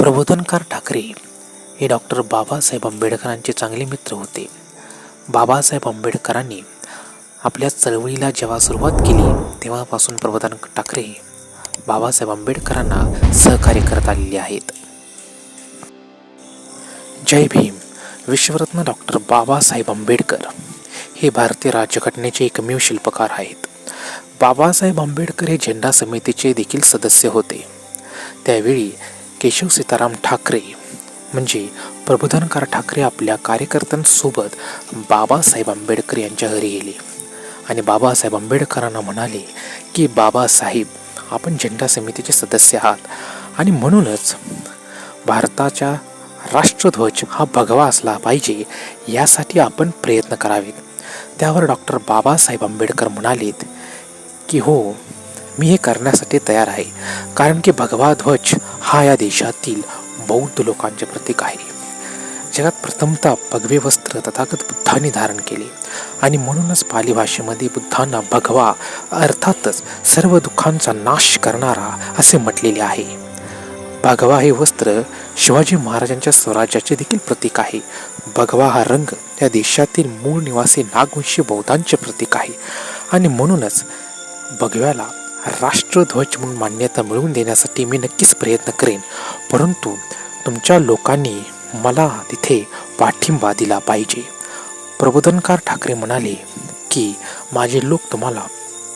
प्रबोधनकार ठाकरे हे डॉक्टर बाबासाहेब आंबेडकरांचे चांगले मित्र होते. बाबासाहेब आंबेडकरांनी आपल्या चळवळीला जेव्हा सुरुवात केली तेव्हापासून प्रबोधन ठाकरे बाबासाहेब आंबेडकरांना सहकार्य करत आलेले आहेत. जय भीम. विश्वरत्न डॉक्टर बाबासाहेब आंबेडकर हे भारतीय राज्यघटनेचे एकमेव शिल्पकार आहेत. बाबासाहेब आंबेडकर हे झेंडा समितीचे देखील सदस्य होते. त्यावेळी केशव सीताराम ठाकरे म्हणजे प्रबोधनकार ठाकरे आपल्या कार्यकर्त्यांसोबत बाबासाहेब आंबेडकर यांच्या घरी गेले. आणि बाबासाहेब आंबेडकरांना म्हणाले की बाबासाहेब आपण झेंडा समितीचे सदस्य आहात आणि म्हणूनच भारताच्या राष्ट्रध्वज हा भगवा असला पाहिजे यासाठी आपण प्रयत्न करावेत. त्यावर डॉक्टर बाबासाहेब आंबेडकर म्हणालेत की हो मी हे करण्यासाठी तयार आहे. कारण की भगवा ध्वज हा या देशातील बौद्ध लोकांचे प्रतीक आहे. जगात प्रथमतः भगवे वस्त्र तथागत बुद्धांनी धारण केले आणि म्हणूनच पाली भाषेमध्ये बुद्धांना भगवा अर्थातच सर्व दुःखांचा नाश करणारा असे म्हटलेले आहे. भगवा हे वस्त्र शिवाजी महाराजांच्या स्वराज्याचे देखील प्रतीक आहे. भगवा हा रंग या देशातील मूळ निवासी नागवंशी बौद्धांचे प्रतीक आहे. आणि म्हणूनच भगव्याला राष्ट्रध्वज म्हणून मान्यता मिळवून देण्यासाठी मी नक्कीच प्रयत्न करेन. परंतु तुमच्या लोकांनी मला तिथे पाठिंबा दिला पाहिजे. प्रबोधनकार ठाकरे म्हणाले की माझे लोक तुम्हाला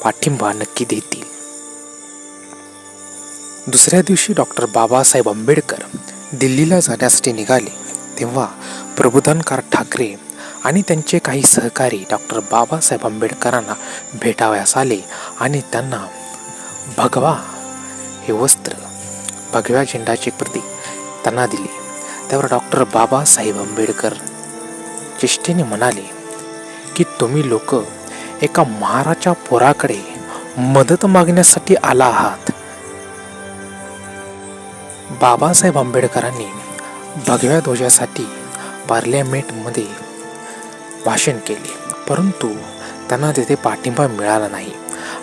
पाठिंबा नक्की देतील. दुसऱ्या दिवशी डॉक्टर बाबासाहेब आंबेडकर दिल्लीला जाण्यासाठी निघाले. तेव्हा प्रबोधनकार ठाकरे आणि त्यांचे काही सहकारी डॉक्टर बाबासाहेब आंबेडकरांना भेटावयास आले आणि त्यांना भगवा हे वस्त्र भगव्या झेंडाचे प्रतीक त्यांना दिले. त्यावर डॉक्टर बाबासाहेब आंबेडकर चेष्टेने म्हणाले की तुम्ही लोक एका महाराच्या पोराकडे मदत मागण्यासाठी आला आहात. बाबासाहेब आंबेडकरांनी भगव्या ध्वजासाठी पार्लियामेंटमध्ये भाषण केले परंतु त्यांना तेथे पाठिंबा मिळाला नाही.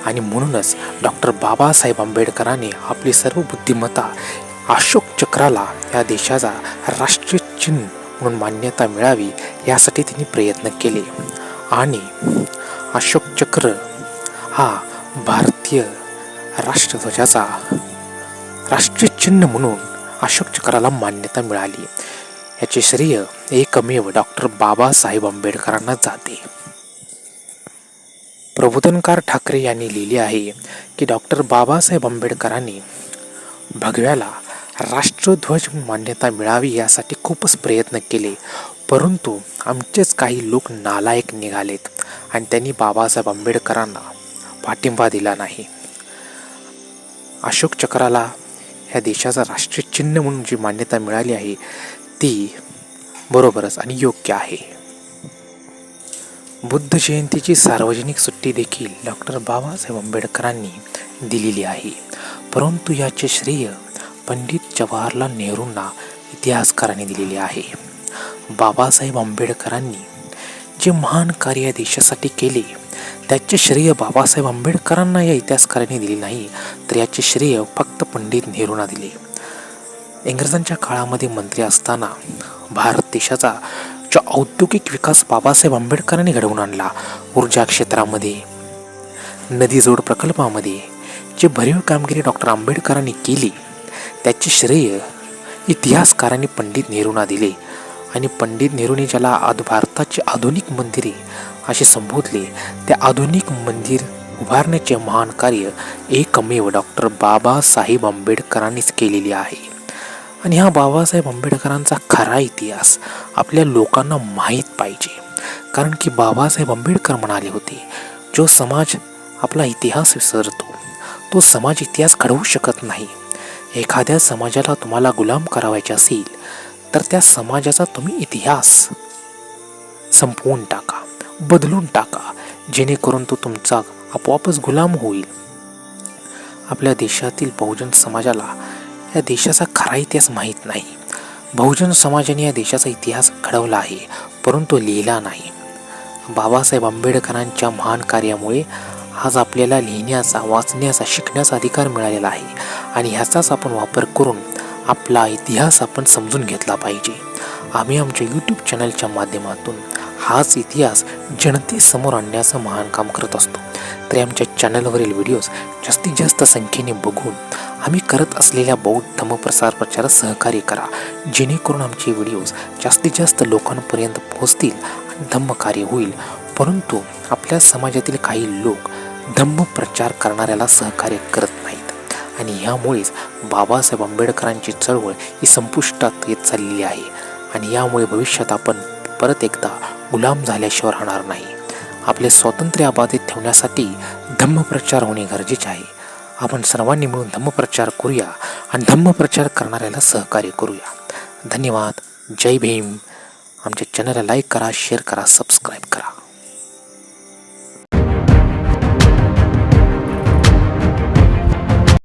आणि म्हणूनच डॉक्टर बाबासाहेब आंबेडकरांनी आपली सर्व बुद्धिमत्ता अशोक चक्राला या देशाचा राष्ट्रीय चिन्ह म्हणून मान्यता मिळावी यासाठी त्यांनी प्रयत्न केले. आणि अशोक चक्र हा भारतीय राष्ट्रध्वजाचा राष्ट्रीय चिन्ह म्हणून अशोक चक्राला मान्यता मिळाली. याचे श्रेय एकमेव डॉक्टर बाबासाहेब आंबेडकरांना जाते. प्रबोधनकार ठाकरे यांनी लिहिले आहे की डॉक्टर बाबासाहेब आंबेडकरांनी भगव्याला राष्ट्रध्वज मान्यता मिळावी यासाठी खूपच प्रयत्न केले. परंतु आमचेच काही लोक नालायक निघालेत आणि त्यांनी बाबासाहेब आंबेडकरांना पाठिंबा दिला नाही. अशोक चक्राला ह्या देशाचा राष्ट्रीय चिन्ह म्हणून जी मान्यता मिळाली आहे ती बरोबरच आणि योग्य आहे. बुद्ध जयंतीची सार्वजनिक सुट्टी देखील डॉक्टर बाबासाहेब आंबेडकरांनी दिलेली आहे. परंतु याचे श्रेय पंडित जवाहरलाल नेहरूंना इतिहासकारांनी दिलेले आहे. बाबासाहेब आंबेडकरांनी जे महान कार्य देशासाठी केले त्याचे श्रेय बाबासाहेब आंबेडकरांना या इतिहासकारांनी दिले नाही तर याचे श्रेय फक्त पंडित नेहरूंना दिले. इंग्रजांच्या काळामध्ये मंत्री असताना भारत देशाचा जो औद्योगिक विकास बाबासाहेब आंबेडकरांनी घडवून आणला ऊर्जा क्षेत्रामध्ये. नदी जोड प्रकल्पामध्ये जे भरीव कामगिरी डॉक्टर आंबेडकरांनी केली त्याचे श्रेय इतिहासकारांनी पंडित नेहरूंना दिले आणि पंडित नेहरूंनी ज्याला आद भारताची आधुनिक मंदिरे असे संबोधले त्या आधुनिक मंदिर उभारण्याचे महान कार्य एकमेव डॉक्टर बाबासाहेब आंबेडकरांनीच केलेले आहे. आणि हा बाबासाहेब आंबेडकरांचा खरा इतिहास आपल्या लोकांना माहीत पाहिजे. कारण की बाबासाहेब आंबेडकर म्हणाले होते जो समाज आपला इतिहास विसरतो तो समाज इतिहास घडवू शकत नाही. एखाद्या समाजाला तुम्हाला गुलाम करावायचे असेल तर त्या समाजाचा तुम्ही इतिहास संपवून टाका बदलून टाका जेणेकरून तो तुमचा आपोआपच गुलाम होईल. आपल्या देशातील बहुजन समाजाला या देशाचा खरा इतिहास माहीत नाही. बहुजन समाजाने या देशाचा इतिहास घडवला आहे परंतु लिहिला नाही. बाबासाहेब आंबेडकरांच्या महान कार्यामुळे आज आपल्याला लिहिण्याचा वाचण्याचा शिकण्याचा अधिकार मिळालेला आहे आणि ह्याचाच आपण वापर करून आपला इतिहास आपण समजून घेतला पाहिजे. आम्ही आमच्या यूट्यूब चॅनलच्या माध्यमातून हाच इतिहास जनतेसमोर आणण्याचं महान काम करत असतो. तरी आमच्या चॅनलवरील व्हिडिओज जास्तीत जास्त संख्येने बघून आम्ही करत असलेल्या बौद्ध धम्मप्रसार प्रचारात सहकार्य करा. जेणेकरून आमचे व्हिडिओज जास्तीत जास्त लोकांपर्यंत पोहोचतील आणि धम्मकार्य होईल. परंतु आपल्या समाजातील काही लोक धम्म प्रचार करणाऱ्याला सहकार्य करत नाहीत. आणि ह्यामुळेच बाबासाहेब आंबेडकरांची चळवळ ही संपुष्टात येत चाललेली आहे. आणि यामुळे भविष्यात आपण परत एकदा गुलाम झाल्याशिवाय राहणार नाही. आपले स्वातंत्र्य अबाधित ठेवण्यासाठी धम्मप्रचार होणे गरजेचे आहे. आपण सर्वांनी मिळून धम्मप्रचार करूया आणि धम्मप्रचार करणाऱ्याला सहकार्य करूया. धन्यवाद. जय भीम. आमच्या चॅनलला लाईक करा शेअर करा सबस्क्राईब करा.